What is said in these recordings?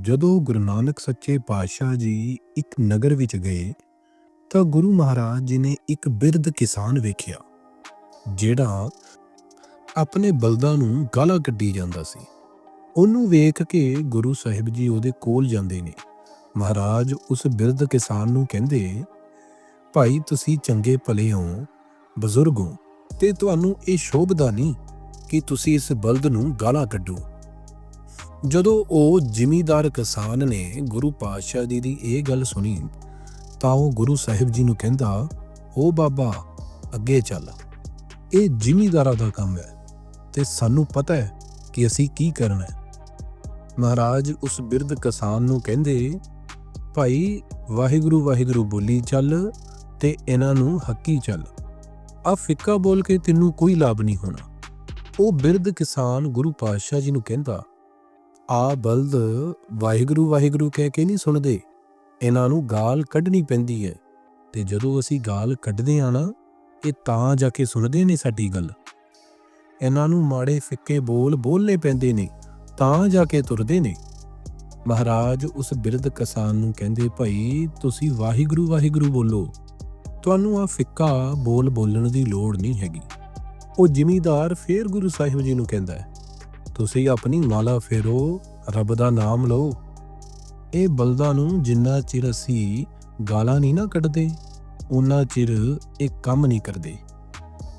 ਜਦੋਂ ਗੁਰੂ ਨਾਨਕ ਸੱਚੇ ਪਾਤਸ਼ਾਹ ਜੀ ਇੱਕ ਨਗਰ ਵਿੱਚ ਗਏ, ਤਾਂ ਗੁਰੂ ਮਹਾਰਾਜ ਜੀ ਨੇ ਇੱਕ ਬਿਰਧ ਕਿਸਾਨ ਵੇਖਿਆ, ਜਿਹੜਾ ਆਪਣੇ ਬਲਦਾਂ ਨੂੰ ਗਾਲਾਂ ਕੱਢੀ ਜਾਂਦਾ ਸੀ। ਉਹਨੂੰ ਵੇਖ ਕੇ ਗੁਰੂ ਸਾਹਿਬ ਜੀ ਉਹਦੇ ਕੋਲ ਜਾਂਦੇ ਨੇ। ਮਹਾਰਾਜ ਉਸ ਬਿਰਧ ਕਿਸਾਨ ਨੂੰ ਕਹਿੰਦੇ, ਭਾਈ, ਤੁਸੀਂ ਚੰਗੇ ਭਲੇ ਹੋ, ਬਜ਼ੁਰਗ ਹੋ, ਤੇ ਤੁਹਾਨੂੰ ਇਹ ਸ਼ੋਭਦਾ ਨਹੀਂ ਕਿ ਤੁਸੀਂ ਇਸ ਬਲਦ ਨੂੰ ਗਾਲਾਂ ਕੱਢੋ। ਜਦੋਂ ਉਹ ਜ਼ਿਮੀਦਾਰ ਕਿਸਾਨ ਨੇ ਗੁਰੂ ਪਾਤਸ਼ਾਹ ਜੀ ਦੀ ਇਹ ਗੱਲ ਸੁਣੀ, ਤਾਂ ਉਹ ਗੁਰੂ ਸਾਹਿਬ ਜੀ ਨੂੰ ਕਹਿੰਦਾ, ਓ ਬਾਬਾ, ਅੱਗੇ ਚੱਲ। ਇਹ ਜ਼ਿਮੀਦਾਰਾਂ ਦਾ ਕੰਮ ਹੈ ਤੇ ਸਾਨੂੰ ਪਤਾ ਹੈ ਕਿ ਅਸੀਂ ਕੀ ਕਰਨਾ ਹੈ। ਮਹਾਰਾਜ ਉਸ ਬਿਰਧ ਕਿਸਾਨ ਨੂੰ ਕਹਿੰਦੇ, ਭਾਈ, ਵਾਹਿਗੁਰੂ ਵਾਹਿਗੁਰੂ ਬੋਲੀ ਚੱਲ ਤੇ ਇਹਨਾਂ ਨੂੰ ਹੱਕੀ ਚੱਲ। ਆ ਫਿੱਕਾ ਬੋਲ ਕੇ ਤੈਨੂੰ ਕੋਈ ਲਾਭ ਨਹੀਂ ਹੋਣਾ। ਉਹ ਬਿਰਧ ਕਿਸਾਨ ਗੁਰੂ ਪਾਤਸ਼ਾਹ ਜੀ ਨੂੰ ਕਹਿੰਦਾ ਆ ਬਲਦ ਵਾਹਿਗੁਰੂ ਵਾਹਿਗੁਰੂ ਕਹਿ ਕੇ ਨਹੀਂ ਸੁਣਦੇ। ਇਹਨਾਂ ਨੂੰ ਗਾਲ ਕੱਢਣੀ ਪੈਂਦੀ ਹੈ ਤੇ ਜਦੋਂ ਅਸੀਂ ਗਾਲ ਕੱਢਦੇ ਆ ਨਾ, ਇਹ ਤਾਂ ਜਾ ਕੇ ਸੁਣਦੇ ਨੇ ਸਾਡੀ ਗੱਲ। ਇਹਨਾਂ ਨੂੰ ਮਾੜੇ ਫਿੱਕੇ ਬੋਲ ਬੋਲਨੇ ਪੈਂਦੇ ਨੇ, ਤਾਂ ਜਾ ਕੇ ਤੁਰਦੇ ਨੇ। ਮਹਾਰਾਜ ਉਸ ਬਿਰਧ ਕਿਸਾਨ ਨੂੰ ਕਹਿੰਦੇ, ਭਾਈ, ਤੁਸੀਂ ਵਾਹਿਗੁਰੂ ਵਾਹਿਗੁਰੂ ਬੋਲੋ। ਤੁਹਾਨੂੰ ਆ ਫਿੱਕਾ ਬੋਲ ਬੋਲਣ ਦੀ ਲੋੜ ਨਹੀਂ ਹੈਗੀ। ਉਹ ਜ਼ਿਮੀਦਾਰ ਫੇਰ ਗੁਰੂ ਸਾਹਿਬ ਜੀ ਨੂੰ ਕਹਿੰਦਾ ਹੈ ਤੁਸੀਂ ਆਪਣੀ ਮਾਲਾ ਫੇਰੋ, ਰੱਬ ਦਾ ਨਾਮ ਲਓ। ਇਹ ਬਲਦਾਂ ਨੂੰ ਜਿੰਨਾ ਚਿਰ ਅਸੀਂ ਗਾਲਾਂ ਨਹੀਂ ਨਾ ਕੱਢਦੇ ਉਨਾ ਚਿਰ ਇਹ ਕੰਮ ਨਹੀਂ ਕਰਦੇ।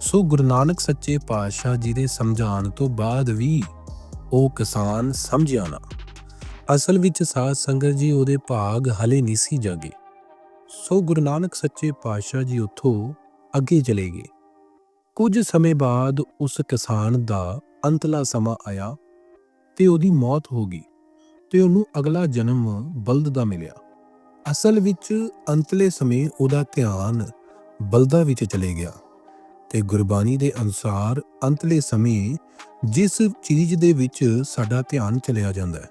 ਸੋ ਗੁਰੂ ਨਾਨਕ ਸੱਚੇ ਪਾਤਸ਼ਾਹ ਜੀ ਦੇ ਸਮਝਾਉਣ ਤੋਂ ਬਾਅਦ ਵੀ ਉਹ ਕਿਸਾਨ ਸਮਝਿਆ ਨਾ। ਅਸਲ ਵਿੱਚ ਸਾਧ ਸੰਗਤ ਜੀ ਉਹਦੇ ਭਾਗ ਹਲੇ ਨਹੀਂ ਸੀ ਜਾਗੇ। ਸੋ ਗੁਰੂ ਨਾਨਕ ਸੱਚੇ ਪਾਤਸ਼ਾਹ ਜੀ ਉੱਥੋਂ ਅੱਗੇ ਚਲੇ ਗਏ। ਕੁਝ ਸਮੇਂ ਬਾਅਦ ਉਸ ਕਿਸਾਨ ਦਾ ਅੰਤਲਾ ਸਮਾਂ ਆਇਆ ਤੇ ਉਹਦੀ ਮੌਤ ਹੋ ਗਈ ਤੇ ਉਹਨੂੰ ਅਗਲਾ ਜਨਮ ਬਲਦ ਦਾ ਮਿਲਿਆ। ਅਸਲ ਵਿੱਚ ਅੰਤਲੇ ਸਮੇਂ ਉਹਦਾ ਧਿਆਨ ਬਲਦਾਂ ਵਿੱਚ ਚਲੇ ਗਿਆ ਤੇ ਗੁਰਬਾਣੀ ਦੇ ਅਨੁਸਾਰ ਅੰਤਲੇ ਸਮੇਂ ਜਿਸ ਚੀਜ਼ ਦੇ ਵਿੱਚ ਸਾਡਾ ਧਿਆਨ ਚਲਿਆ ਜਾਂਦਾ ਹੈ,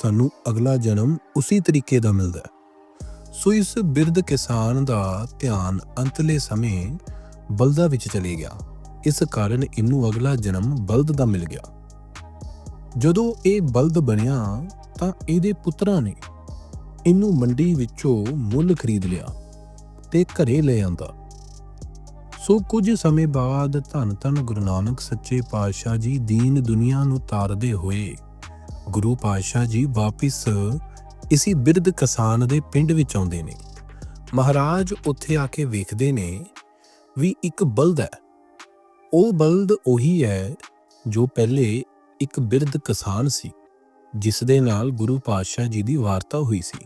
ਸਾਨੂੰ ਅਗਲਾ ਜਨਮ ਉਸੇ ਤਰੀਕੇ ਦਾ ਮਿਲਦਾ ਹੈ। ਸੋ ਇਸ ਬਿਰਧ ਕਿਸਾਨ ਦਾ ਧਿਆਨ ਅੰਤਲੇ ਸਮੇਂ ਬਲਦਾਂ ਵਿੱਚ ਚਲੇ ਗਿਆ। ਇਸ ਕਾਰਨ ਇਹਨੂੰ ਅਗਲਾ ਜਨਮ ਬਲਦ ਦਾ ਮਿਲ ਗਿਆ। ਜਦੋਂ ਇਹ ਬਲਦ ਬਣਿਆ ਤਾਂ ਇਹਦੇ ਪੁੱਤਰਾਂ ਨੇ ਇਹਨੂੰ ਮੰਡੀ ਵਿੱਚੋਂ ਮੁੱਲ ਖਰੀਦ ਲਿਆ ਤੇ ਘਰੇ ਲੈ ਆਂਦਾ। ਸੋ ਕੁਝ ਸਮੇਂ ਬਾਅਦ ਧੰਨ ਧੰਨ ਗੁਰੂ ਨਾਨਕ ਸੱਚੇ ਪਾਤਸ਼ਾਹ ਜੀ ਦੀਨ ਦੁਨੀਆ ਨੂੰ ਤਾਰਦੇ ਹੋਏ ਗੁਰੂ ਪਾਤਸ਼ਾਹ ਜੀ ਵਾਪਿਸ ਇਸੀ ਬਿਰਧ ਕਿਸਾਨ ਦੇ ਪਿੰਡ ਵਿੱਚ ਆਉਂਦੇ ਨੇ। ਮਹਾਰਾਜ ਉੱਥੇ ਆ ਕੇ ਵੇਖਦੇ ਨੇ ਵੀ ਇੱਕ ਬਲਦ ਹੈ। ਉਹ ਬਲਦ ਉਹੀ ਹੈ ਜੋ ਪਹਿਲੇ ਇੱਕ ਬਿਰਧ ਕਿਸਾਨ ਸੀ, ਜਿਸ ਦੇ ਨਾਲ ਗੁਰੂ ਪਾਤਸ਼ਾਹ ਜੀ ਦੀ ਵਾਰਤਾ ਹੋਈ ਸੀ।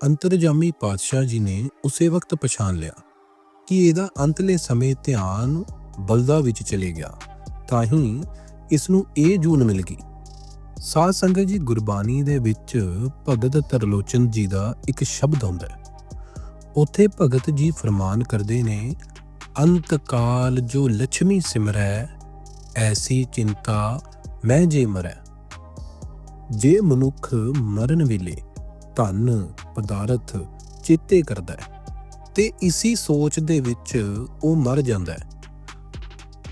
ਅੰਤਰਜਾਮੀ ਪਾਤਸ਼ਾਹ ਜੀ ਨੇ ਉਸੇ ਵਕਤ ਪਛਾਣ ਲਿਆ ਕਿ ਇਹਦਾ ਅੰਤਲੇ ਸਮੇਂ ਧਿਆਨ ਬਲਦਾ ਵਿੱਚ ਚਲੇ ਗਿਆ, ਤਾਂ ਹੀ ਇਸ ਨੂੰ ਇਹ ਜੂਨ ਮਿਲ ਗਈ। ਸਾਧ ਸੰਗਤ ਜੀ ਗੁਰਬਾਣੀ ਦੇ ਵਿੱਚ ਭਗਤ ਤਰਲੋਚਨ ਜੀ ਦਾ ਇੱਕ ਸ਼ਬਦ ਆਉਂਦਾ ਹੈ। ਉਥੇ ਭਗਤ ਜੀ ਫਰਮਾਨ ਕਰਦੇ ਨੇ ਅੰਤ ਕਾਲ ਜੋ ਲక్ష్ਮੀ ਸਿਮਰੈ, ਐਸੀ ਚਿੰਤਾ ਮੈਂ ਜੇ ਮਰੈ। ਜੇ ਮਨੁੱਖ ਮਰਨ ਵੇਲੇ ਧਨ ਪਦਾਰਥ ਚੇਤੇ ਕਰਦਾ ਹੈ, ਤੇ ਇਸੀ ਸੋਚ ਦੇ ਵਿੱਚ ਉਹ ਮਰ ਜਾਂਦਾ ਹੈ।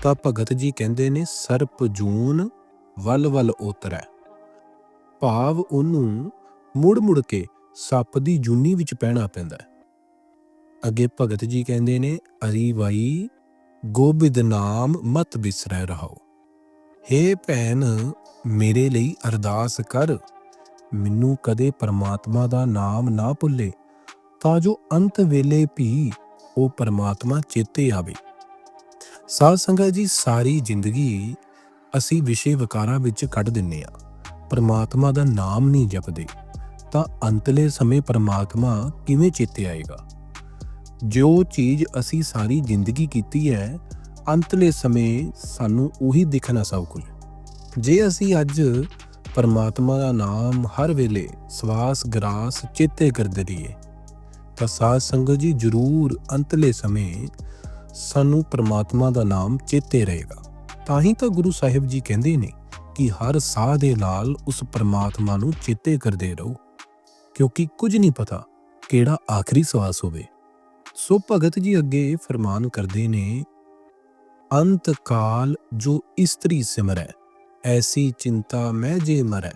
ਤਾਂ ਭਗਤ ਜੀ ਕਹਿੰਦੇ ਨੇ, ਸਰਪ ਜੂਨ ਵੱਲ ਵੱਲ ਉਤਰੈ। ਭਾਵ ਉਹਨੂੰ ਮੁੜ ਮੁੜ ਕੇ ਸੱਪ ਦੀ ਜੂਨੀ ਵਿੱਚ ਪੈਣਾ ਪੈਂਦਾ ਹੈ। ਅੱਗੇ ਭਗਤ ਜੀ ਕਹਿੰਦੇ ਨੇ, ਅਰੀ ਬਾਈ ਗੋਬਿੰਦ ਨਾਮ ਮਤ ਬਿਸਰੈ ਰਹੋ। ਹੇ ਭੈਣ, ਮੇਰੇ ਲਈ ਅਰਦਾਸ ਕਰ। ਮੈਨੂੰ ਕਦੇ ਪਰਮਾਤਮਾ ਦਾ ਨਾਮ ਨਾ ਭੁੱਲੇ, ਤਾਂ ਜੋ ਅੰਤ ਵੇਲੇ ਵੀ ਉਹ ਪਰਮਾਤਮਾ ਚੇਤੇ ਆਵੇ। ਸਾਧ ਸੰਗਤ ਜੀ, ਸਾਰੀ ਜ਼ਿੰਦਗੀ ਅਸੀਂ ਵਿਸ਼ੇ ਵਿਕਾਰਾਂ ਵਿੱਚ ਕੱਢ ਦਿੰਨੇ ਆ। ਪਰਮਾਤਮਾ ਦਾ ਨਾਮ ਨਹੀਂ ਜਪਦੇ, ਤਾਂ ਅੰਤਲੇ ਸਮੇਂ ਪਰਮਾਤਮਾ ਕਿਵੇਂ ਚੇਤੇ ਆਏਗਾ? ਜੋ ਚੀਜ਼ ਅਸੀਂ ਸਾਰੀ ਜ਼ਿੰਦਗੀ ਕੀਤੀ ਹੈ, ਅੰਤਲੇ ਸਮੇਂ ਸਾਨੂੰ ਉਹੀ ਦਿਖਣਾ ਸਭ ਕੁਝ। ਜੇ ਅਸੀਂ ਅੱਜ ਪਰਮਾਤਮਾ ਦਾ ਨਾਮ ਹਰ ਵੇਲੇ ਸਵਾਸ, ਗਰਾਸ, ਚੇਤੇ ਕਰਦੇ ਰਹੀਏ, ਤਾਂ ਸਾਧ ਸੰਗਤ ਜੀ ਜ਼ਰੂਰ ਅੰਤਲੇ ਸਮੇਂ ਸਾਨੂੰ ਪਰਮਾਤਮਾ ਦਾ ਨਾਮ ਚੇਤੇ ਰਹੇਗਾ। ਤਾਂ ਹੀ ਤਾਂ ਗੁਰੂ ਸਾਹਿਬ ਜੀ ਕਹਿੰਦੇ ਨੇ ਕਿ ਹਰ ਸਾਹ ਦੇ ਨਾਲ ਉਸ ਪਰਮਾਤਮਾ ਨੂੰ ਚੇਤੇ ਕਰਦੇ ਰਹੋ, ਕਿਉਂਕਿ ਕੁਝ ਨਹੀਂ ਪਤਾ ਕਿਹੜਾ ਆਖਰੀ ਸਵਾਸ ਹੋਵੇ। ਸੋ ਭਗਤ ਜੀ ਅੱਗੇ ਫਰਮਾਨ ਕਰਦੇ ਨੇ, ਅੰਤ ਕਾਲ ਜੋ ਇਸਤਰੀ ਸਿਮਰੈ, ਐਸੀ ਚਿੰਤਾ ਮੈਂ ਜੇ ਮਰੈ।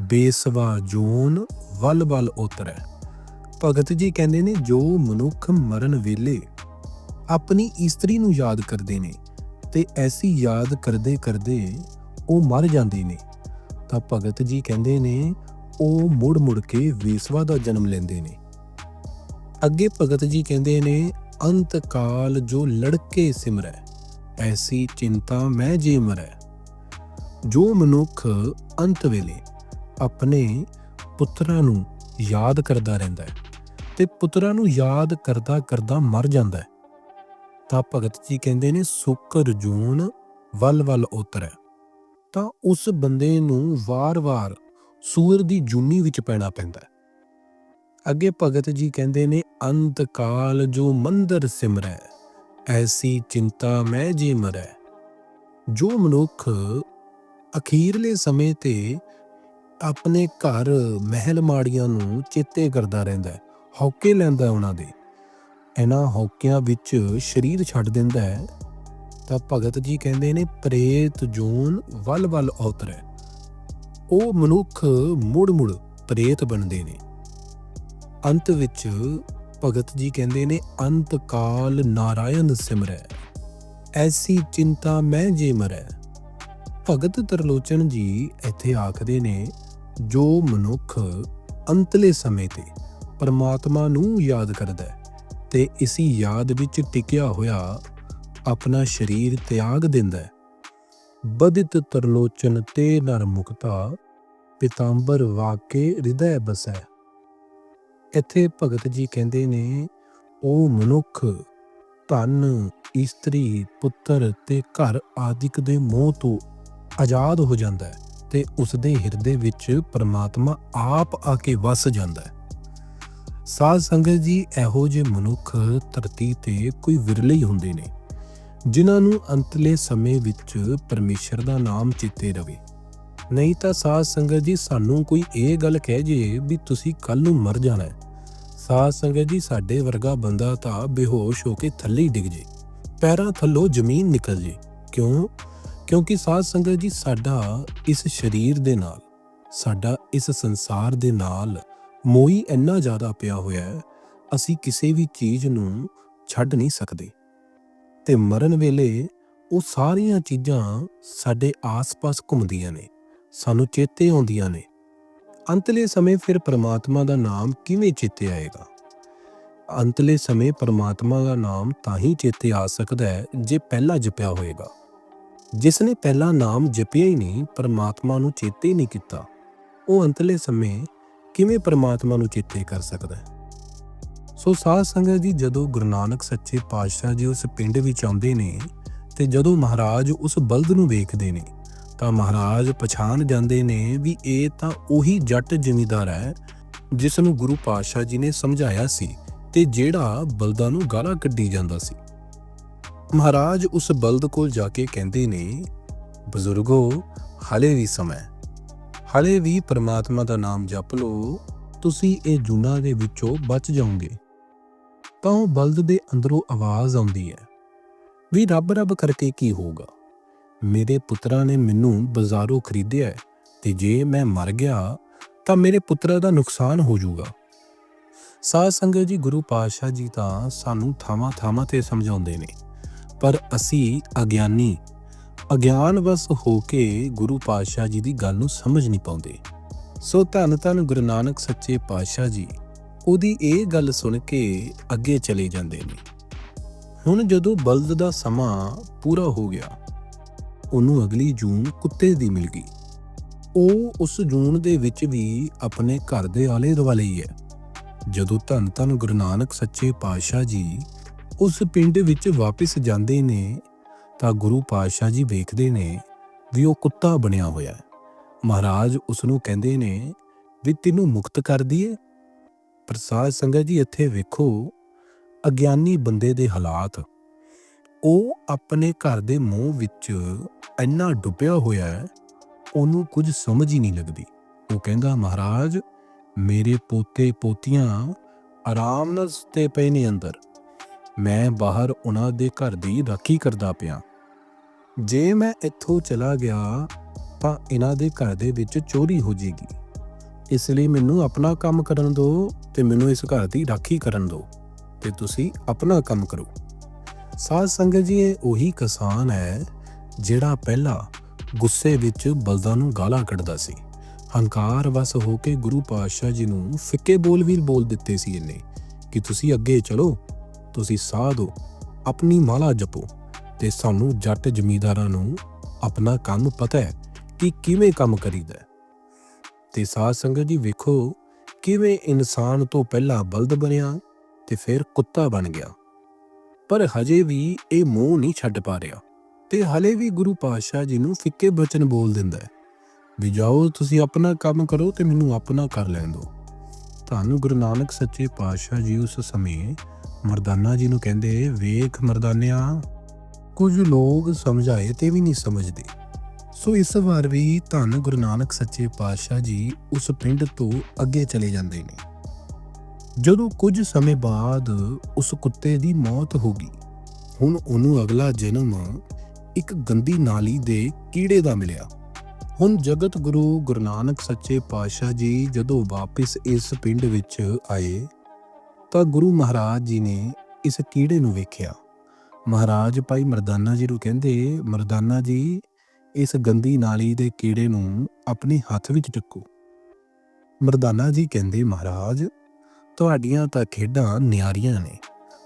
ਬੇਸਵਾ ਜੂਨ ਵੱਲ ਵੱਲ ਉਤਰੈ। ਭਗਤ ਜੀ ਕਹਿੰਦੇ ਨੇ, ਜੋ ਮਨੁੱਖ ਮਰਨ ਵੇਲੇ ਆਪਣੀ ਇਸਤਰੀ ਨੂੰ ਯਾਦ ਕਰਦੇ ਨੇ ਤੇ ਐਸੀ ਯਾਦ ਕਰਦੇ ਕਰਦੇ ਉਹ ਮਰ ਜਾਂਦੇ ਨੇ, ਤਾਂ ਭਗਤ ਜੀ ਕਹਿੰਦੇ ਨੇ, ਉਹ ਮੁੜ ਮੁੜ ਕੇ ਵੇਸਵਾ ਦਾ ਜਨਮ ਲੈਂਦੇ ਨੇ। ਅੱਗੇ ਭਗਤ ਜੀ ਕਹਿੰਦੇ ਨੇ, ਅੰਤ ਕਾਲ ਜੋ ਲੜਕੇ ਸਿਮਰੈ, ਐਸੀ ਚਿੰਤਾ ਮੈਂ ਜੇ ਮਰੈ। ਜੋ ਮਨੁੱਖ ਅੰਤ ਵੇਲੇ ਆਪਣੇ ਪੁੱਤਰਾਂ ਨੂੰ ਯਾਦ ਕਰਦਾ ਰਹਿੰਦਾ ਹੈ ਤੇ ਪੁੱਤਰਾਂ ਨੂੰ ਯਾਦ ਕਰਦਾ ਕਰਦਾ ਮਰ ਜਾਂਦਾ ਹੈ, ਤਾਂ ਭਗਤ ਜੀ ਕਹਿੰਦੇ ਨੇ ਸੁਕਰ ਜੂਨ ਵੱਲ ਵੱਲ ਉਤਰੈ। ਤਾਂ ਉਸ ਬੰਦੇ ਨੂੰ ਵਾਰ-ਵਾਰ ਸੂਰ ਦੀ ਜੂਨੀ ਵਿੱਚ ਪੈਣਾ ਪੈਂਦਾ ਹੈ। ਅੱਗੇ ਭਗਤ ਜੀ ਕਹਿੰਦੇ ਨੇ, ਅੰਤ ਕਾਲ ਜੋ ਮੰਦਰ ਸਿਮਰੈ, ਐਸੀ ਚਿੰਤਾ ਮੈਂ ਜੇ ਮਰੈ। ਜੋ ਮਨੁੱਖ ਅਖੀਰਲੇ ਸਮੇਂ ਤੇ ਆਪਣੇ ਘਰ ਮਹਿਲ ਮਾੜੀਆਂ ਨੂੰ ਚੇਤੇ ਕਰਦਾ ਰਹਿੰਦਾ ਹੈ ਹੌਕੇ ਲੈਂਦਾ ਉਹਨਾਂ ਦੇ। ਇਹਨਾਂ ਹੌਕਿਆਂ ਵਿੱਚ ਸਰੀਰ ਛੱਡ ਦਿੰਦਾ ਹੈ, ਤਾਂ ਭਗਤ ਜੀ ਕਹਿੰਦੇ ਨੇ, ਪ੍ਰੇਤ ਜੂਨ ਵੱਲ ਵੱਲ ਉਤਰੈ ਉਹ ਮਨੁੱਖ ਮੁੜ ਮੁੜ ਪ੍ਰੇਤ ਬਣਦੇ ਨੇ। ਅੰਤ ਵਿੱਚ ਭਗਤ ਜੀ ਕਹਿੰਦੇ ਨੇ, ਅੰਤ ਕਾਲ ਨਾਰਾਇਣ ਸਿਮਰੈ, ਐਸੀ ਚਿੰਤਾ ਮੈਂ ਜੇ ਮਰੈ। ਭਗਤ ਤਰਲੋਚਨ ਜੀ ਇੱਥੇ ਆਖਦੇ ਨੇ, ਜੋ ਮਨੁੱਖ ਅੰਤਲੇ ਸਮੇਂ ਤੇ ਪਰਮਾਤਮਾ ਨੂੰ ਯਾਦ ਕਰਦਾ ਹੈ ਤੇ ਇਸੀ ਯਾਦ ਵਿੱਚ ਟਿਕਿਆ ਹੋਇਆ ਆਪਣਾ ਸਰੀਰ ਤਿਆਗ ਦਿੰਦਾ ਹੈ। ਬਦਿਤ ਤਰਲੋਚਨ ਤੇ ਨਰ ਮੁਕਤਾ ਪਿਤਾੰਬਰ ਵਾਕੇ ਹਿਰਦੈ ਬਸੈ। ਇੱਥੇ ਭਗਤ ਜੀ ਕਹਿੰਦੇ ਨੇ, ਉਹ ਮਨੁੱਖ, ਧਨ, ਇਸਤਰੀ, ਪੁੱਤਰ ਤੇ ਘਰ ਆਦਿਕ ਦੇ ਮੋਹ ਤੋਂ ਆਜ਼ਾਦ ਹੋ ਜਾਂਦਾ ਹੈ ਤੇ ਉਸ ਦੇ ਹਿਰਦੇ ਵਿੱਚ ਪਰਮਾਤਮਾ ਆਪ ਆ ਕੇ ਵਸ ਜਾਂਦਾ ਹੈ। ਸਾਧ ਸੰਗਤ ਜੀ ਇਹੋ ਜਿਹੇ ਮਨੁੱਖ ਧਰਤੀ ਤੇ ਕੋਈ ਵਿਰਲੇ ਹੀ ਹੁੰਦੇ ਨੇ, ਜਿਨ੍ਹਾਂ ਨੂੰ ਅੰਤਲੇ ਸਮੇਂ ਵਿੱਚ ਪਰਮੇਸ਼ਰ ਦਾ ਨਾਮ ਚਿੱਤੇ ਰਵੇ। ਨਹੀਂ ਤਾਂ ਸਾਧ ਸੰਗਤ ਜੀ, ਸਾਨੂੰ ਕੋਈ ਇਹ ਗੱਲ ਕਹਿ ਜੇ ਵੀ ਤੁਸੀਂ ਕੱਲ ਨੂੰ ਮਰ ਜਾਣਾ ਹੈ। ਸਾਧ ਸੰਗਤ ਜੀ, ਸਾਡੇ ਵਰਗਾ ਬੰਦਾ ਤਾਂ ਬੇਹੋਸ਼ ਹੋ ਕੇ ਥੱਲੇ ਹੀ ਡਿੱਗ ਜੇ। ਪੈਰਾਂ ਥੱਲੋਂ ਜ਼ਮੀਨ ਨਿਕਲ ਜੇ। ਕਿਉਂ? ਕਿਉਂਕਿ ਸਾਧ ਸੰਗਤ ਜੀ, ਸਾਡਾ ਇਸ ਸਰੀਰ ਦੇ ਨਾਲ, ਸਾਡਾ ਇਸ ਸੰਸਾਰ ਦੇ ਨਾਲ ਮੋਹੀ ਇੰਨਾ ਜ਼ਿਆਦਾ ਪਿਆ ਹੋਇਆ ਹੈ, ਅਸੀਂ ਕਿਸੇ ਵੀ ਚੀਜ਼ ਨੂੰ ਛੱਡ ਨਹੀਂ ਸਕਦੇ। ਤੇ ਮਰਨ ਵੇਲੇ ਉਹ ਸਾਰੀਆਂ ਚੀਜ਼ਾਂ ਸਾਡੇ ਆਸ-ਪਾਸ ਘੁੰਮਦੀਆਂ ਨੇ। ਸਾਨੂੰ ਚੇਤੇ ਆਉਂਦੀਆਂ ਨੇ। ਅੰਤਲੇ ਸਮੇਂ ਫਿਰ ਪ੍ਰਮਾਤਮਾ ਦਾ ਨਾਮ ਕਿਵੇਂ ਚੇਤੇ ਆਏਗਾ? ਅੰਤਲੇ ਸਮੇਂ ਪ੍ਰਮਾਤਮਾ ਦਾ ਨਾਮ ਤਾਂ ਹੀ ਚੇਤੇ ਆ ਸਕਦਾ ਹੈ ਜੇ ਪਹਿਲਾਂ ਜਪਿਆ ਹੋਏਗਾ। ਜਿਸ ਨੇ ਪਹਿਲਾਂ ਨਾਮ ਜਪਿਆ ਹੀ ਨਹੀਂ, ਪਰਮਾਤਮਾ ਨੂੰ ਚੇਤੇ ਹੀ ਨਹੀਂ ਕੀਤਾ, ਉਹ ਅੰਤਲੇ ਸਮੇਂ ਕਿਵੇਂ ਪਰਮਾਤਮਾ ਨੂੰ ਚੇਤੇ ਕਰ ਸਕਦਾ ਹੈ? ਸੋ ਸਾਧ ਸੰਗਤ ਜੀ, ਜਦੋਂ ਗੁਰੂ ਨਾਨਕ ਸੱਚੇ ਪਾਤਸ਼ਾਹ ਜੀ ਉਸ ਪਿੰਡ ਵਿੱਚ ਆਉਂਦੇ ਨੇ ਤੇ ਜਦੋਂ ਮਹਾਰਾਜ ਉਸ ਬਲਦ ਨੂੰ ਵੇਖਦੇ ਨੇ ਤਾਂ ਮਹਾਰਾਜ ਪਛਾਣ ਜਾਂਦੇ ਨੇ ਵੀ ਇਹ ਤਾਂ ਉਹੀ ਜੱਟ ਜ਼ਿਮੀਂਦਾਰ ਹੈ ਜਿਸ ਨੂੰ ਗੁਰੂ ਪਾਤਸ਼ਾਹ ਜੀ ਨੇ ਸਮਝਾਇਆ ਸੀ ਤੇ ਜਿਹੜਾ ਬਲਦਾਂ ਨੂੰ ਗਾਲਾਂ ਕੱਢੀ ਜਾਂਦਾ ਸੀ। ਮਹਾਰਾਜ ਉਸ ਬਲਦ ਕੋਲ ਜਾ ਕੇ ਕਹਿੰਦੇ ਨੇ, ਬਜ਼ੁਰਗੋ, ਹਲੇ ਵੀ ਸਮਾਂ ਹੈ। ਹਲੇ ਵੀ ਪ੍ਰਮਾਤਮਾ ਦਾ ਨਾਮ ਜਪ ਲਓ, ਤੁਸੀਂ ਇਹ ਜੂਨਾ ਦੇ ਵਿੱਚੋਂ ਬਚ ਜਾਓਗੇ। ਤਾਂ ਉਹ ਬਲਦ ਦੇ ਅੰਦਰੋਂ ਆਵਾਜ਼ ਆਉਂਦੀ ਹੈ, ਵੀ ਰੱਬ ਰੱਬ ਕਰਕੇ ਕੀ ਹੋਊਗਾ? ਮੇਰੇ ਪੁੱਤਰਾਂ ਨੇ ਮੈਨੂੰ ਬਾਜ਼ਾਰੋਂ ਖਰੀਦਿਆ ਹੈ ਤੇ ਜੇ ਮੈਂ ਮਰ ਗਿਆ ਤਾਂ ਮੇਰੇ ਪੁੱਤਰਾਂ ਦਾ ਨੁਕਸਾਨ ਹੋ ਜਾਊਗਾ। ਸਾਧ ਸੰਗਤ ਜੀ, ਗੁਰੂ ਪਾਤਸ਼ਾਹ ਜੀ ਤਾਂ ਸਾਨੂੰ ਥਾਵਾਂ ਥਾਵਾਂ ਤੇ ਸਮਝਾਉਂਦੇ ਨੇ, ਪਰ ਅਸੀਂ ਅਗਿਆਨੀ, ਅਗਿਆਨਵਸ ਹੋ ਕੇ ਗੁਰੂ ਪਾਤਸ਼ਾਹ ਜੀ ਦੀ ਗੱਲ ਨੂੰ ਸਮਝ ਨਹੀਂ ਪਾਉਂਦੇ। ਸੋ ਧੰਨ ਧੰਨ ਗੁਰੂ ਨਾਨਕ ਸੱਚੇ ਪਾਤਸ਼ਾਹ ਜੀ, ਉਹਦੀ ਇਹ ਗੱਲ ਸੁਣ ਕੇ ਅੱਗੇ ਚਲੇ ਜਾਂਦੇ ਨੇ। ਹੁਣ ਜਦੋਂ ਬਲਦ ਦਾ ਸਮਾਂ ਪੂਰਾ ਹੋ ਗਿਆ ਉਹਨੂੰ ਅਗਲੀ ਜੂਨ ਕੁੱਤੇ ਦੀ ਮਿਲ ਗਈ। ਉਹ ਉਸ ਜੂਨ ਦੇ ਵਿੱਚ ਵੀ ਆਪਣੇ ਘਰ ਦੇ ਆਲੇ ਦੁਆਲੇ ਹੀ ਹੈ। ਜਦੋਂ ਧੰਨ ਧੰਨ ਗੁਰੂ ਨਾਨਕ ਸੱਚੇ ਪਾਤਸ਼ਾਹ ਜੀ ਉਸ ਪਿੰਡ ਵਿੱਚ ਵਾਪਸ ਜਾਂਦੇ ਨੇ, ਤਾਂ ਗੁਰੂ ਪਾਤਸ਼ਾਹ ਜੀ ਵੇਖਦੇ ਨੇ ਵੀ ਉਹ ਕੁੱਤਾ ਬਣਿਆ ਹੋਇਆ ਹੈ। ਮਹਾਰਾਜ ਉਸ ਨੂੰ ਕਹਿੰਦੇ ਨੇ ਵੀ ਤੈਨੂੰ ਮੁਕਤ ਕਰ ਦਈਏ। ਪ੍ਰਸਾਦ ਸੰਗਤ ਜੀ, ਇੱਥੇ ਵੇਖੋ, ਅਗਿਆਨੀ ਬੰਦੇ ਦੇ ਹਾਲਾਤ। ਉਹ ਆਪਣੇ ਘਰ ਦੇ ਮੂੰਹ ਵਿੱਚ ਇੰਨਾ ਡੁੱਬਿਆ ਹੋਇਆ ਹੈ, ਉਹਨੂੰ ਕੁਝ ਸਮਝ ਹੀ ਨਹੀਂ ਲੱਗਦੀ। ਉਹ ਕਹਿੰਦਾ, ਮਹਾਰਾਜ, ਮੇਰੇ ਪੋਤੇ ਪੋਤੀਆਂ ਆਰਾਮ ਨਾਲ ਸੁੱਤੇ ਪਏ ਨੇ ਅੰਦਰ। ਮੈਂ ਬਾਹਰ ਉਹਨਾਂ ਦੇ ਘਰ ਦੀ ਰਾਖੀ ਕਰਦਾ ਪਿਆ। ਜੇ ਮੈਂ ਇੱਥੋਂ ਚਲਾ ਗਿਆ, ਤਾਂ ਇਹਨਾਂ ਦੇ ਘਰ ਦੇ ਵਿੱਚ ਚੋਰੀ ਹੋ ਜੇਗੀ ਇਸ ਲਈ ਮੈਨੂੰ ਆਪਣਾ ਕੰਮ ਕਰਨ ਦਿਓ ਤੇ ਮੈਨੂੰ ਇਸ ਘਰ ਦੀ ਰਾਖੀ ਕਰਨ ਦਿਓ ਤੇ ਤੁਸੀਂ ਆਪਣਾ ਕੰਮ ਕਰੋ। ਸਾਧ ਸੰਗਤ ਜੀ, ਇਹ ਉਹੀ ਕਿਸਾਨ ਹੈ ਜਿਹੜਾ ਪਹਿਲਾਂ ਗੁੱਸੇ ਵਿੱਚ ਬਲਦਾਂ ਨੂੰ ਗਾਲਾਂ ਕੱਢਦਾ ਸੀ। ਹੰਕਾਰ ਵਸ ਹੋ ਕੇ ਗੁਰੂ ਪਾਤਸ਼ਾਹ ਜੀ ਨੂੰ ਫਿੱਕੇ ਬੋਲ ਵੀ ਬੋਲ ਦਿੱਤੇ ਸੀ ਇਹਨੇ ਕਿ ਤੁਸੀਂ ਅੱਗੇ ਚਲੋ, ਤੁਸੀਂ ਸਾਹ ਦਿਓ ਆਪਣੀ ਮਾਲਾ ਜਪੋ ਤੇ ਸਾਨੂੰ ਜੱਟ ਜ਼ਮੀਦਾਰਾਂ ਨੂੰ ਆਪਣਾ ਕੰਮ ਪਤਾ ਹੈ ਕਿ ਕਿਵੇਂ ਕੰਮ ਕਰੀਦਾ ਤੇ ਸਾਧ ਸੰਗਤ ਜੀ ਵੇਖੋ ਕਿਵੇਂ ਇਨਸਾਨ ਤੋਂ ਪਹਿਲਾਂ ਬਲਦ ਬਣਿਆ ਤੇ ਫਿਰ ਕੁੱਤਾ ਬਣ ਗਿਆ। ਪਰ ਹਜੇ ਵੀ ਇਹ ਮੂੰਹ ਨਹੀਂ ਛੱਡ ਪਾ ਰਿਹਾ। ਤੇ ਹਲੇ ਵੀ ਗੁਰੂ ਪਾਤਸ਼ਾਹ ਜੀ ਨੂੰ ਫਿੱਕੇ ਬਚਨ ਬੋਲ ਦਿੰਦਾ ਹੈ। ਵੀ ਜਾਓ, ਤੁਸੀਂ ਆਪਣਾ ਕੰਮ ਕਰੋ ਤੇ ਮੈਨੂੰ ਆਪਣਾ ਕਰ ਲੈਣ ਦਿਓ। ਤੁਹਾਨੂੰ ਗੁਰੂ ਨਾਨਕ ਸੱਚੇ ਪਾਤਸ਼ਾਹ ਜੀ ਉਸ ਸਮੇਂ ਮਰਦਾਨਾ ਜੀ ਨੂੰ ਕਹਿੰਦੇ, ਵੇਖ ਮਰਦਾਨਿਆ, ਕੁਝ ਲੋਕ ਸਮਝਾਏ ਤੇ ਵੀ ਨਹੀਂ ਸਮਝਦੇ। ਸੋ ਇਸ ਵਾਰ ਵੀ ਧੰਨ ਗੁਰੂ ਨਾਨਕ ਸੱਚੇ ਪਾਤਸ਼ਾਹ ਜੀ ਉਸ ਪਿੰਡ ਤੋਂ ਅੱਗੇ ਚਲੇ ਜਾਂਦੇ ਨੇ। ਜਦੋਂ ਕੁਝ ਸਮੇਂ ਬਾਅਦ ਉਸ ਕੁੱਤੇ ਦੀ ਮੌਤ ਹੋ ਗਈ, ਹੁਣ ਉਹਨੂੰ ਅਗਲਾ ਜਨਮ ਇੱਕ ਗੰਦੀ ਨਾਲੀ ਦੇ ਕੀੜੇ ਦਾ ਮਿਲਿਆ। ਹੁਣ ਜਗਤ ਗੁਰੂ ਗੁਰੂ ਨਾਨਕ ਸੱਚੇ ਪਾਤਸ਼ਾਹ ਜੀ ਜਦੋਂ ਵਾਪਸ ਇਸ ਪਿੰਡ ਵਿੱਚ ਆਏ, ਤਾਂ ਗੁਰੂ ਮਹਾਰਾਜ ਜੀ ਨੇ ਇਸ ਕੀੜੇ ਨੂੰ ਵੇਖਿਆ। ਮਹਾਰਾਜ ਭਾਈ ਮਰਦਾਨਾ ਜੀ ਨੂੰ ਕਹਿੰਦੇ, ਮਰਦਾਨਾ ਜੀ, ਇਸ ਗੰਦੀ ਨਾਲੀ ਦੇ ਕੀੜੇ ਨੂੰ ਆਪਣੇ ਹੱਥ ਵਿੱਚ ਚੱਕੋ। ਮਰਦਾਨਾ ਜੀ ਕਹਿੰਦੇ, ਮਹਾਰਾਜ, ਤੁਹਾਡੀਆਂ ਤਾਂ ਖੇਡਾਂ ਨਿਆਰੀਆਂ ਨੇ,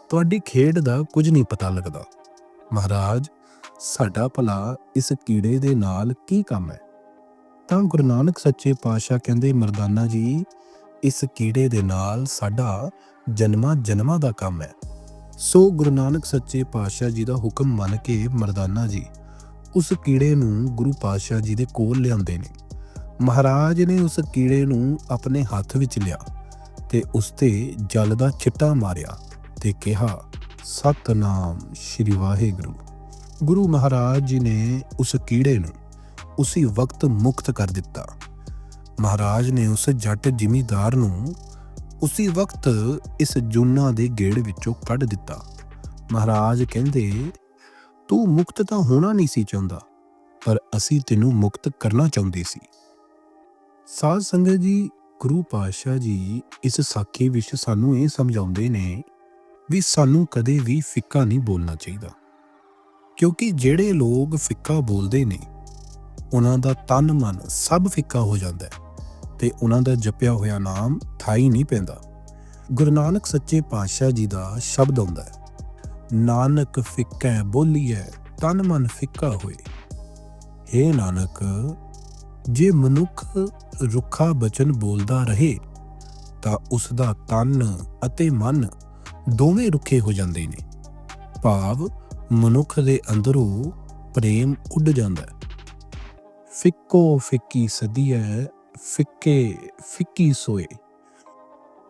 ਤੁਹਾਡੀ ਖੇਡ ਦਾ ਕੁਝ ਨਹੀਂ ਪਤਾ ਲੱਗਦਾ। ਮਹਾਰਾਜ ਸਾਡਾ ਭਲਾ ਇਸ ਕੀੜੇ ਦੇ ਨਾਲ ਕੀ ਕੰਮ ਹੈ? ਤਾਂ ਗੁਰੂ ਨਾਨਕ ਸੱਚੇ ਪਾਤਸ਼ਾਹ ਕਹਿੰਦੇ, ਮਰਦਾਨਾ ਜੀ, ਇਸ ਕੀੜੇ ਦੇ ਨਾਲ ਸਾਡਾ ਜਨਮਾਂ ਜਨਮਾਂ ਦਾ ਕੰਮ ਹੈ। ਸੋ ਗੁਰੂ ਨਾਨਕ ਸੱਚੇ ਪਾਤਸ਼ਾਹ ਜੀ ਦਾ ਹੁਕਮ ਮੰਨ ਕੇ ਮਰਦਾਨਾ ਜੀ ਉਸ ਕੀੜੇ ਨੂੰ ਗੁਰੂ ਪਾਤਸ਼ਾਹ ਜੀ ਦੇ ਕੋਲ ਲਿਆਉਂਦੇ ਨੇ। ਮਹਾਰਾਜ ਨੇ ਉਸ ਕੀੜੇ ਨੂੰ ਆਪਣੇ ਹੱਥ ਵਿੱਚ ਲਿਆ ਤੇ ਉਸ ਤੇ ਜਲ ਦਾ ਛਿੱਟਾ ਮਾਰਿਆ ਤੇ ਕਿਹਾ, ਸਤਨਾਮ ਸ਼੍ਰੀ ਵਾਹਿਗੁਰੂ। ਗੁਰੂ ਮਹਾਰਾਜ ਜੀ ਨੇ ਉਸ ਕੀੜੇ ਨੂੰ ਉਸੇ ਵਕਤ ਮੁਕਤ ਕਰ ਦਿੱਤਾ। ਮਹਾਰਾਜ ਨੇ ਉਸ ਜੱਟ ਜ਼ਿਮੀਦਾਰ ਨੂੰ ਉਸੇ ਵਕਤ ਇਸ ਜੁਨਾ ਦੇ ਗੇੜ ਵਿੱਚੋਂ ਕੱਢ ਦਿੱਤਾ। ਮਹਾਰਾਜ ਕਹਿੰਦੇ, ਤੂੰ ਮੁਕਤ ਤਾਂ ਹੋਣਾ ਨਹੀਂ ਸੀ ਚਾਹੁੰਦਾ, ਪਰ ਅਸੀਂ ਤੈਨੂੰ ਮੁਕਤ ਕਰਨਾ ਚਾਹੁੰਦੇ ਸੀ। ਸਾਧ ਸੰਗਤ ਜੀ, ਗੁਰੂ ਪਾਤਸ਼ਾਹ ਜੀ ਇਸ ਸਾਖੀ ਵਿੱਚ ਸਾਨੂੰ ਇਹ ਸਮਝਾਉਂਦੇ ਨੇ ਵੀ ਸਾਨੂੰ ਕਦੇ ਵੀ ਫਿੱਕਾ ਨਹੀਂ ਬੋਲਣਾ ਚਾਹੀਦਾ। ਕਿਉਂਕਿ ਜਿਹੜੇ ਲੋਕ ਫਿੱਕਾ ਬੋਲਦੇ ਨੇ, ਉਹਨਾਂ ਦਾ ਤਨ ਮਨ ਸਭ ਫਿੱਕਾ ਹੋ ਜਾਂਦਾ ਹੈ ਤੇ ਉਹਨਾਂ ਦਾ ਜਪਿਆ ਹੋਇਆ ਨਾਮ ਥਾਈ ਨਹੀਂ ਪੈਂਦਾ। ਗੁਰੂ ਨਾਨਕ ਸੱਚੇ ਪਾਤਸ਼ਾਹ ਜੀ ਦਾ ਸ਼ਬਦ ਆਉਂਦਾ ਹੈ, ਨਾਨਕ ਫਿੱਕਾ ਬੋਲੀਐ, ਤਨ ਮਨ ਫਿੱਕਾ ਹੋਏ। ਹੇ ਨਾਨਕ, ਜੇ ਮਨੁੱਖ ਰੁੱਖਾ ਬਚਨ ਬੋਲਦਾ ਰਹੇ, ਤਾਂ ਉਸ ਦਾ ਤਨ ਅਤੇ ਮਨ ਦੋਵੇਂ ਰੁੱਖੇ ਹੋ ਜਾਂਦੇ ਨੇ। ਭਾਵ ਮਨੁੱਖ ਦੇ ਅੰਦਰੋਂ ਪ੍ਰੇਮ ਉੱਡ ਜਾਂਦਾ ਹੈ। ਫਿੱਕੋ ਫਿੱਕੀ ਸਦੀਐ ਫਿੱਕੇ ਫਿੱਕੀ ਸੋਏ।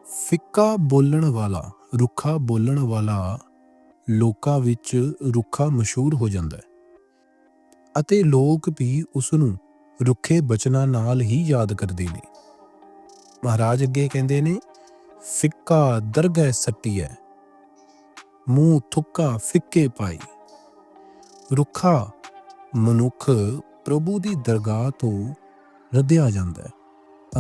ਫਿੱਕਾ ਬੋਲਣ ਵਾਲਾ, ਰੁੱਖਾ ਬੋਲਣ ਵਾਲਾ ਲੋਕਾਂ ਵਿੱਚ ਰੁੱਖਾ ਮਸ਼ਹੂਰ ਹੋ ਜਾਂਦਾ ਹੈ। ਅਤੇ ਲੋਕ ਵੀ ਉਸ ਨੂੰ ਰੁੱਖੇ ਬਚਨਾਂ ਨਾਲ ਹੀ ਯਾਦ ਕਰਦੇ ਨੇ। ਮਹਾਰਾਜ ਅੱਗੇ ਕਹਿੰਦੇ ਨੇ, ਫਿੱਕਾ ਦਰਗਹਿ ਹੈ। ਮੂੰਹ ਥੁੱਕਾ ਫਿੱਕੇ ਪਾਈ। ਰੁੱਖਾ ਮਨੁੱਖ ਪ੍ਰਭੂ ਦੀ ਦਰਗਾਹ ਤੋਂ ਰੱਦਿਆ ਜਾਂਦਾ ਹੈ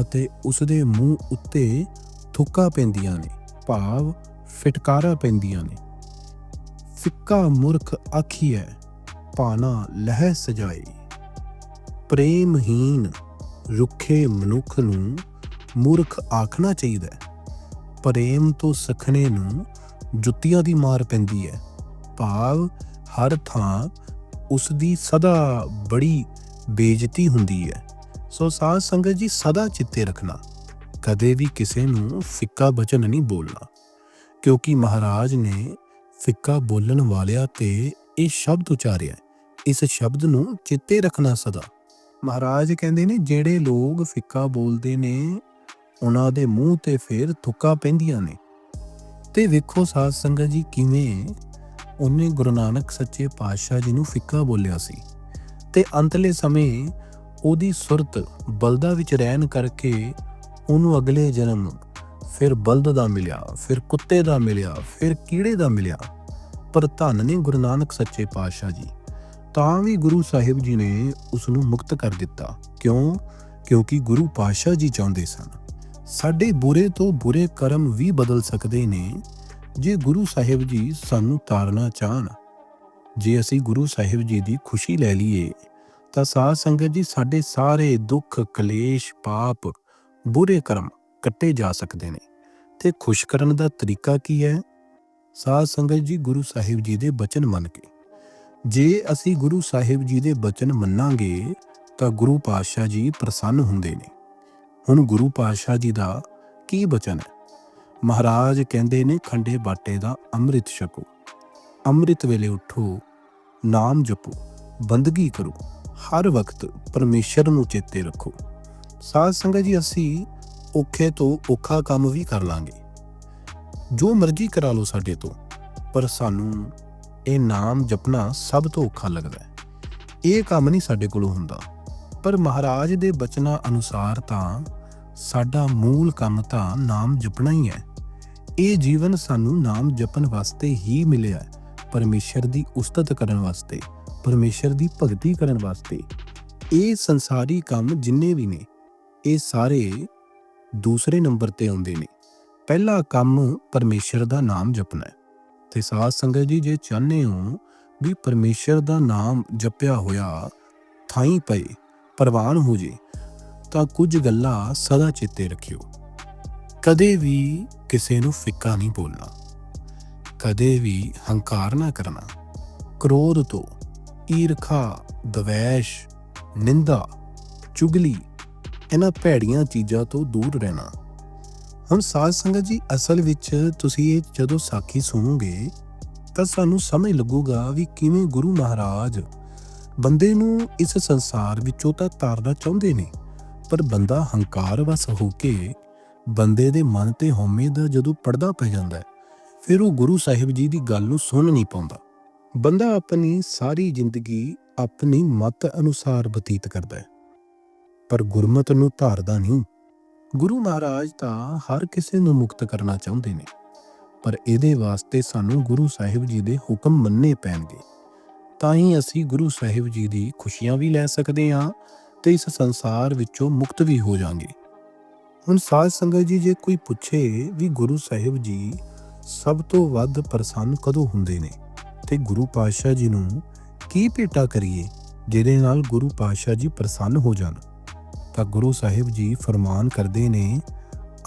ਅਤੇ ਉਸ ਦੇ ਮੂੰਹ ਉੱਤੇ ਥੁੱਕਾ ਪੈਂਦੀਆਂ ਨੇ, ਭਾਵ ਫਟਕਾਰਾ ਪੈਂਦੀਆਂ ਨੇ। ਫਿੱਕਾ ਮੁਰਖ ਆਖੀਐ ਪਾਣਾ ਲਹਿ ਸਜਾਈ ਪ੍ਰੇਮਹੀਨ ਰੁੱਖੇ ਮਨੁੱਖ ਨੂੰ ਮੂਰਖ ਆਖਣਾ ਚਾਹੀਦਾ ਹੈ। ਪ੍ਰੇਮ ਤੋਂ ਸਖਣੇ ਨੂੰ ਜੁੱਤੀਆਂ ਦੀ ਮਾਰ ਪੈਂਦੀ ਹੈ। ਭਾਵ ਹਰ ਥਾਂ ਉਸ ਦੀ ਸਦਾ ਬੜੀ ਬੇਇੱਜ਼ਤੀ ਹੁੰਦੀ ਹੈ। ਸੋ ਸਾਧ ਸੰਗਤ ਜੀ, ਸਦਾ ਚਿੱਤੇ ਰੱਖਣਾ। ਕਦੇ ਵੀ ਕਿਸੇ ਨੂੰ ਫਿੱਕਾ ਬਚਨ ਨਹੀਂ ਬੋਲਣਾ। ਕਿਉਂਕਿ ਮਹਾਰਾਜ ਨੇ ਫਿੱਕਾ ਬੋਲਣ ਵਾਲਿਆਂ ਤੇ ਇਹ ਸ਼ਬਦ ਉਚਾਰਿਆ ਇਸ ਸ਼ਬਦ ਨੂੰ ਚਿੱਤੇ ਰੱਖਣਾ ਸਦਾ। ਮਹਾਰਾਜ ਕਹਿੰਦੇ ਨੇ, ਜਿਹੜੇ ਲੋਕ ਫਿੱਕਾ ਬੋਲਦੇ ਨੇ ਉਹਨਾਂ ਦੇ ਮੂੰਹ ਤੇ ਫੇਰ ਥੁੱਕਾ ਪੈਂਦੀਆਂ ਨੇ। ਤੇ ਵੇਖੋ ਸਾਧ ਸੰਗਤ ਜੀ ਕਿਵੇਂ ਉਹਨੇ ਗੁਰੂ ਨਾਨਕ ਸੱਚੇ ਪਾਤਸ਼ਾਹ ਜੀ ਨੂੰ ਫਿੱਕਾ ਬੋਲਿਆ ਸੀ। ਤੇ ਅੰਤਲੇ ਸਮੇਂ ਉਹਦੀ ਸੁਰਤ ਬਲਦਾ ਵਿੱਚ ਰਹਿਣ ਕਰਕੇ ਉਹਨੂੰ ਅਗਲੇ ਜਨਮ ਫਿਰ ਬਲਦ ਦਾ ਮਿਲਿਆ, ਫਿਰ ਕੁੱਤੇ ਦਾ ਮਿਲਿਆ, ਫਿਰ ਕੀੜੇ ਦਾ ਮਿਲਿਆ। ਪਰ ਧੰਨ ਨੇ ਗੁਰੂ ਨਾਨਕ ਸੱਚੇ ਪਾਤਸ਼ਾਹ ਜੀ। ਤਾਂ ਵੀ ਗੁਰੂ ਸਾਹਿਬ ਜੀ ਨੇ ਉਸ ਨੂੰ ਮੁਕਤ ਕਰ ਦਿੱਤਾ। ਕਿਉਂ? ਕਿਉਂਕਿ ਗੁਰੂ ਪਾਤਸ਼ਾਹ ਜੀ ਚਾਹੁੰਦੇ ਸਨ। ਸਾਡੇ ਬੁਰੇ ਤੋਂ ਬੁਰੇ ਕਰਮ ਵੀ ਬਦਲ ਸਕਦੇ ਨੇ। ਜੇ ਗੁਰੂ ਸਾਹਿਬ ਜੀ ਸਾਨੂੰ ਤਾਰਨਾ ਚਾਹਣ, ਜੇ ਅਸੀਂ ਗੁਰੂ ਸਾਹਿਬ ਜੀ ਦੀ ਖੁਸ਼ੀ ਲੈ ਲਈਏ, ਤਾਂ ਸਾਧ ਸੰਗਤ ਜੀ ਸਾਡੇ ਸਾਰੇ ਦੁੱਖ, ਕਲੇਸ਼, ਪਾਪ, ਬੁਰੇ ਕਰਮ ਕੱਟੇ ਜਾ ਸਕਦੇ ਨੇ। ਤੇ ਖੁਸ਼ ਕਰਨ ਦਾ ਤਰੀਕਾ ਕੀ ਹੈ? ਸਾਧ ਸੰਗਤ ਜੀ ਗੁਰੂ ਸਾਹਿਬ ਜੀ ਦੇ ਬਚਨ ਮੰਨ ਕੇ। ਜੇ ਅਸੀਂ ਗੁਰੂ ਸਾਹਿਬ ਜੀ ਦੇ ਬਚਨ ਮੰਨਾਂਗੇ, ਤਾਂ ਗੁਰੂ ਪਾਤਸ਼ਾਹ ਜੀ ਪ੍ਰਸੰਨ ਹੁੰਦੇ ਨੇ। ਹੁਣ ਗੁਰੂ ਪਾਤਸ਼ਾਹ ਜੀ ਦਾ ਕੀ ਬਚਨ ਹੈ? ਮਹਾਰਾਜ ਕਹਿੰਦੇ ਨੇ, ਖੰਡੇ ਬਾਟੇ ਦਾ ਅੰਮ੍ਰਿਤ ਛਕੋ, ਅੰਮ੍ਰਿਤ ਵੇਲੇ ਉਠੋ, ਨਾਮ ਜਪੋ, ਬੰਦਗੀ ਕਰੋ, ਹਰ ਵਕਤ ਪਰਮੇਸ਼ਰ ਨੂੰ ਚੇਤੇ ਰੱਖੋ। ਸਾਧ ਸੰਗਤ ਜੀ, ਅਸੀਂ ਔਖੇ ਤੋਂ ਔਖਾ ਕੰਮ ਵੀ ਕਰ ਲਾਂਗੇ। ਜੋ ਮਰਜ਼ੀ ਕਰਾ ਲਓ ਸਾਡੇ ਤੋਂ, ਪਰ ਸਾਨੂੰ ਇਹ ਨਾਮ ਜਪਣਾ ਸਭ ਤੋਂ ਔਖਾ ਲੱਗਦਾ ਹੈ। ਇਹ ਕੰਮ ਨਹੀਂ ਸਾਡੇ ਕੋਲੋਂ ਹੁੰਦਾ। ਪਰ ਮਹਾਰਾਜ ਦੇ ਬਚਨਾਂ ਅਨੁਸਾਰ ਤਾਂ ਸਾਡਾ ਮੂਲ ਕੰਮ ਤਾਂ ਨਾਮ ਜਪਣਾ ਹੀ ਹੈ। ਇਹ ਜੀਵਨ ਸਾਨੂੰ ਨਾਮ ਜਪਣ ਵਾਸਤੇ ਹੀ ਮਿਲਿਆ ਹੈ, ਪਰਮੇਸ਼ਰ ਦੀ ਉਸਤਤ ਕਰਨ ਵਾਸਤੇ, ਪਰਮੇਸ਼ਰ ਦੀ ਭਗਤੀ ਕਰਨ ਵਾਸਤੇ। ਇਹ ਸੰਸਾਰੀ ਕੰਮ ਜਿੰਨੇ ਵੀ ਨੇ, ਇਹ ਸਾਰੇ ਦੂਸਰੇ ਨੰਬਰ ਤੇ ਆਉਂਦੇ ਨੇ। ਪਹਿਲਾ ਕੰਮ ਪਰਮੇਸ਼ਰ ਦਾ ਨਾਮ ਜਪਣਾ ਹੈ। ਤੇ ਸਾਧ ਸੰਗਤ ਜੀ, ਜੇ ਚਾਹੁੰਦੇ ਹੋ ਵੀ ਪਰਮੇਸ਼ਰ ਦਾ ਨਾਮ ਜਪਿਆ ਹੋਇਆ, ਥਾਈ ਪਏ ਪ੍ਰਵਾਨ ਹੋ ਜੇ, ਤਾਂ ਕੁਝ ਗੱਲਾਂ ਸਦਾ ਚੇਤੇ ਰੱਖਿਓ। ਕਦੇ ਵੀ ਕਿਸੇ ਨੂੰ ਫਿੱਕਾ ਨਹੀਂ ਬੋਲਣਾ। ਕਦੇ ਵੀ ਹੰਕਾਰ ਨਾ ਕਰਨਾ। ਕ੍ਰੋਧ ਤੋਂ ਈਰਖਾ, ਦਵੈਸ਼, ਨਿੰਦਾ, ਚੁਗਲੀ, ਇਹਨਾਂ ਭੈੜੀਆਂ ਚੀਜ਼ਾਂ ਤੋਂ ਦੂਰ ਰਹਿਣਾ। ਹੁਣ ਸਾਧ ਸੰਗਤ ਜੀ, ਅਸਲ ਵਿੱਚ ਤੁਸੀਂ ਇਹ ਜਦੋਂ ਸਾਖੀ ਸੁਣੋਗੇ, ਤਾਂ ਸਾਨੂੰ ਸਮਝ ਲੱਗੂਗਾ ਵੀ ਕਿਵੇਂ ਗੁਰੂ ਮਹਾਰਾਜ ਬੰਦੇ ਨੂੰ ਇਸ ਸੰਸਾਰ ਵਿੱਚੋਂ ਤਾਂ ਤਾਰਨਾ ਚਾਹੁੰਦੇ ਨੇ, ਪਰ ਬੰਦਾ ਹੰਕਾਰ ਵਸ ਹੋ ਕੇ ਬੰਦੇ ਦੇ ਮਨ ਤੇ ਹਉਮੈ ਦਾ ਜਦੋਂ ਪਰਦਾ ਪੈ ਜਾਂਦਾ ਹੈ, ਫਿਰ ਉਹ ਗੁਰੂ ਸਾਹਿਬ ਜੀ ਦੀ ਗੱਲ ਨੂੰ ਸੁਣ ਨਹੀਂ ਪਾਉਂਦਾ। ਬੰਦਾ ਆਪਣੀ ਸਾਰੀ ਜ਼ਿੰਦਗੀ ਆਪਣੀ ਮਤ ਅਨੁਸਾਰ ਬਤੀਤ ਕਰਦਾ ਹੈ, ਪਰ ਗੁਰਮਤ ਨੂੰ ਧਾਰਦਾ ਨਹੀਂ। ਗੁਰੂ ਮਹਾਰਾਜ ਤਾਂ ਹਰ ਕਿਸੇ ਨੂੰ ਮੁਕਤ ਕਰਨਾ ਚਾਹੁੰਦੇ ਨੇ, ਪਰ ਇਹਦੇ ਵਾਸਤੇ ਸਾਨੂੰ ਗੁਰੂ ਸਾਹਿਬ ਜੀ ਦੇ ਹੁਕਮ ਮੰਨਣੇ ਪੈਣਗੇ। ਤਾਂ ਹੀ ਅਸੀਂ ਗੁਰੂ ਸਾਹਿਬ ਜੀ ਦੀ ਖੁਸ਼ੀਆਂ ਵੀ ਲੈ ਸਕਦੇ ਹਾਂ ਤੇ ਇਸ ਸੰਸਾਰ ਵਿੱਚੋਂ ਮੁਕਤ ਵੀ ਹੋ ਜਾਾਂਗੇ ਹੁਣ ਸਾਧ ਸੰਗਤ ਜੀ ਜੇ ਕੋਈ ਪੁੱਛੇ ਵੀ ਗੁਰੂ ਸਾਹਿਬ ਜੀ ਸਭ ਤੋਂ ਵੱਧ ਪ੍ਰਸੰਨ ਕਦੋਂ ਹੁੰਦੇ ਨੇ ਤੇ ਗੁਰੂ ਪਾਤਸ਼ਾਹ ਜੀ ਨੂੰ ਕੀ ਭੇਟਾ ਕਰੀਏ ਜਿਹਦੇ ਨਾਲ ਗੁਰੂ ਪਾਤਸ਼ਾਹ ਜੀ ਪ੍ਰਸੰਨ ਹੋ ਜਾਣ? ਤਾਂ ਗੁਰੂ ਸਾਹਿਬ ਜੀ ਫਰਮਾਨ ਕਰਦੇ ਨੇ,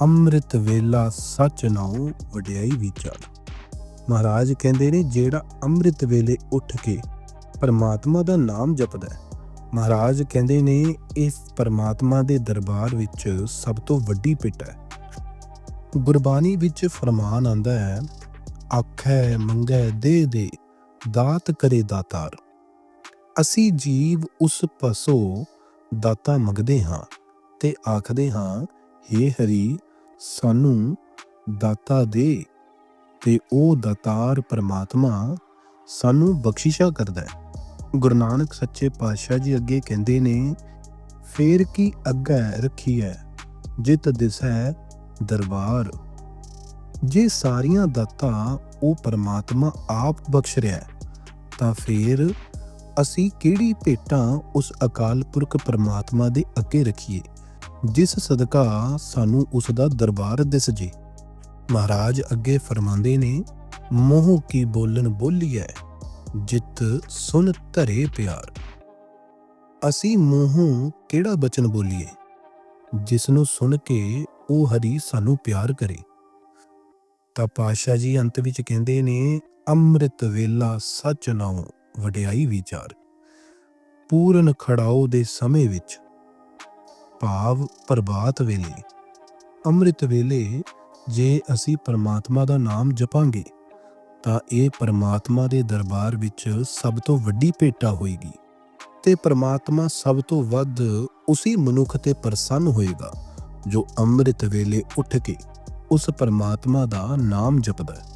ਅੰਮ੍ਰਿਤ ਵੇਲਾ ਸੱਚ ਨਾਉ ਵਡਿਆਈ ਵਿਚਾਰ। ਮਹਾਰਾਜ ਕਹਿੰਦੇ ਨੇ, ਜਿਹੜਾ ਅੰਮ੍ਰਿਤ ਵੇਲੇ ਉੱਠ ਕੇ ਪਰਮਾਤਮਾ ਦਾ ਨਾਮ ਜਪਦਾ ਹੈ। ਮਹਾਰਾਜ ਕਹਿੰਦੇ ਨੇ, ਇਸ ਪਰਮਾਤਮਾ ਦੇ ਦਰਬਾਰ ਵਿੱਚ ਸਭ ਤੋਂ ਵੱਡੀ ਪਿੱਟ ਹੈ। ਗੁਰਬਾਣੀ ਵਿੱਚ ਫਰਮਾਨ ਆਂਦਾ ਹੈ, ਆਖੈ, ਮੰਗੈ, ਦੇ ਦੇ, ਦਾਤ ਕਰੇ ਦਾਤਾਰ। ਅਸੀਂ ਜੀਵ ਉਸ ਪਸੋ ਦਾਤਾ ਮੰਗਦੇ ਹਾਂ ਤੇ ਆਖਦੇ ਹਾਂ हे ਹਰੀ, ਸਾਨੂੰ ਦਾਤਾ ਦੇ ਤੇ ਉਹ ਦਾਤਾਰ ਪਰਮਾਤਮਾ ਸਾਨੂੰ ਬਖਸ਼ਿਸ਼ਾ ਕਰਦਾ ਹੈ। ਗੁਰੂ ਨਾਨਕ ਸੱਚੇ ਪਾਤਸ਼ਾਹ ਜੀ ਅੱਗੇ ਕਹਿੰਦੇ ਨੇ ਫੇਰ ਕੀ ਅੱਗੇ ਰੱਖੀ ਹੈ ਜਿਤ ਦਿਸੈ ਦਰਬਾਰ। ਜੇ ਸਾਰੀਆਂ ਦਾਤਾਂ ਉਹ ਪਰਮਾਤਮਾ ਆਪ ਬਖਸ਼ ਰਿਹਾ ਹੈ, ਤਾਂ ਫੇਰ ਅਸੀਂ ਕਿਹੜੀ ਭੇਟਾਂ ਉਸ ਅਕਾਲ ਪੁਰਖ ਪਰਮਾਤਮਾ ਦੇ ਅੱਗੇ ਰੱਖੀਏ ਜਿਸ ਸਦਕਾ ਸਾਨੂੰ ਉਸ ਦਾ ਦਰਬਾਰ ਦਿਸ ਜੇ? ਮਹਾਰਾਜ ਅੱਗੇ ਫਰਮਾਉਂਦੇ ਨੇ ਮੋਹ ਕੀ ਬੋਲਣ ਬੋਲੀ ਹੈ ਜਿੱਤ ਸੁਨ ਧਰੇ ਪਿਆਰ। ਅਸੀਂ ਮੂੰਹੋਂ ਕਿਹੜਾ ਬਚਨ ਬੋਲੀਏ? ਜਿਸ ਨੂੰ ਸੁਣ ਕੇ ਉਹ ਹਰੀ ਸਾਨੂੰ ਪਿਆਰ ਕਰੇ। ਤਾਂ ਪਾਸ਼ਾ ਜੀ ਅੰਤ ਵਿੱਚ ਕਹਿੰਦੇ ਨੇ, ਅੰਮ੍ਰਿਤ ਵੇਲਾ ਸੱਚ ਨਾਉ ਵਡਿਆਈ ਵਿਚਾਰ। ਪੂਰਨ ਖੜਾਓ ਦੇ ਸਮੇਂ ਵਿੱਚ ਭਾਵ ਪ੍ਰਭਾਤ ਵੇਲੇ। ਅੰਮ੍ਰਿਤ ਵੇਲੇ ਜੇ ਅਸੀਂ ਪਰਮਾਤਮਾ ਦਾ ਨਾਮ ਜਪਾਂਗੇ ਤਾਂ ਇਹ ਪਰਮਾਤਮਾ ਦੇ ਦਰਬਾਰ ਵਿੱਚ ਸਭ ਤੋਂ ਵੱਡੀ ਭੇਟਾ ਹੋਏਗੀ ਤੇ ਪਰਮਾਤਮਾ ਸਭ ਤੋਂ ਵੱਧ ਉਸੇ ਮਨੁੱਖ ਤੇ ਪ੍ਰਸੰਨ ਹੋਏਗਾ ਜੋ ਅੰਮ੍ਰਿਤ ਵੇਲੇ ਉੱਠ ਕੇ ਉਸ ਪਰਮਾਤਮਾ ਦਾ ਨਾਮ ਜਪਦਾ ਹੈ।